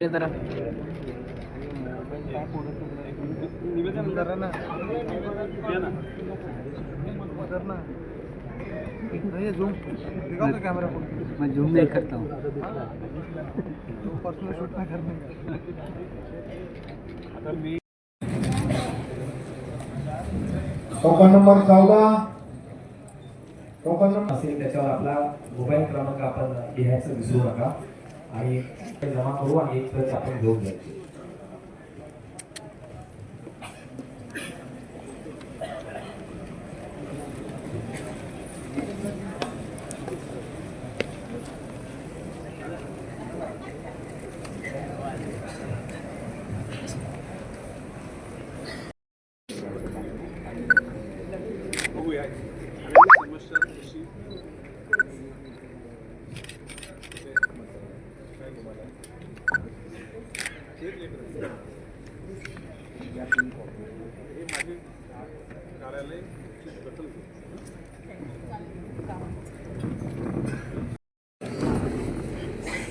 Camera मैं zoom नहीं करता हूँ पर्सनल शूट ना करने का नंबर चौदा. टोकन असेल त्याच्यावर आपला मोबाईल क्रमांक आपण लिहायचं विसरू नका. आणि ते जमा करू आणि एक आपण घेऊन जायचं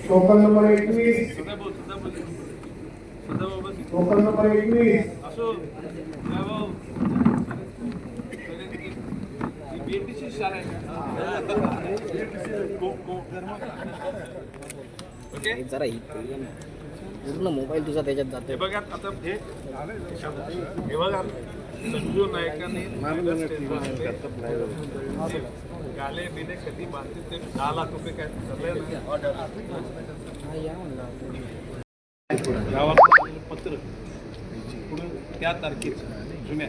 टोकन नंबर एकवीस टोकन नंबर एकवीस असो काय भाऊ आहे ओके जरा पूर्ण मोबाईल तुझा त्याच्यात जातो हे बघा आता हे हे बघा संजू नायकांनी गाले बिले कधी बांधले ते दहा लाख रुपये काय गावात पत्र. पुढे त्या तारखेचं. जुन्या.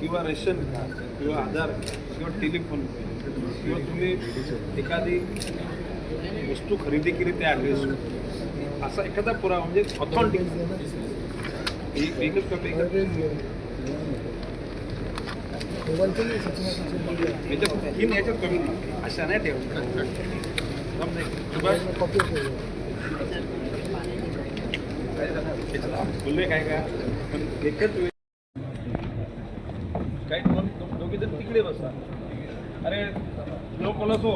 किंवा रेशन कार्ड किंवा आधार किंवा टेलिफोन किंवा तुम्ही एखादी वस्तू खरेदी केली त्या ॲड्रेसवर असा एखादा पुरावा म्हणजे ऑथॉन्टिक एकच याच्यात तीन याच्यात कमी नाही. अशा नाही ठेवत. समजा बोलले काय का? पण एकच दोघे जण तिकडे बसता अरे लोक असो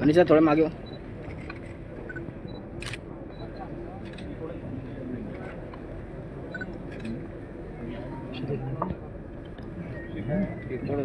आणि थोडं मागे हो. थोडं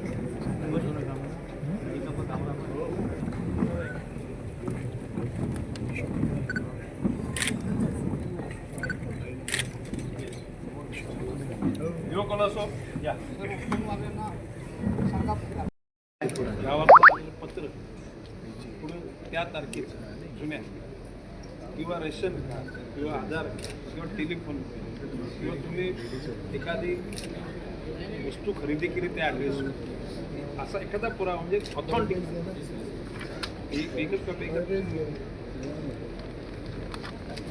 असो. या. गावात पत्र. पुढे त्या तारखेचं जुन्या. किंवा रेशन किंवा आधार किंवा टेलिफोन किंवा तुम्ही एखादी वस्तू खरेदी केली त्या ॲड्रेस असा एखादा पुरावा म्हणजे ऑथॉन्टिक एकच कॉपी याच्यात तीन याच्यात कमी नाही.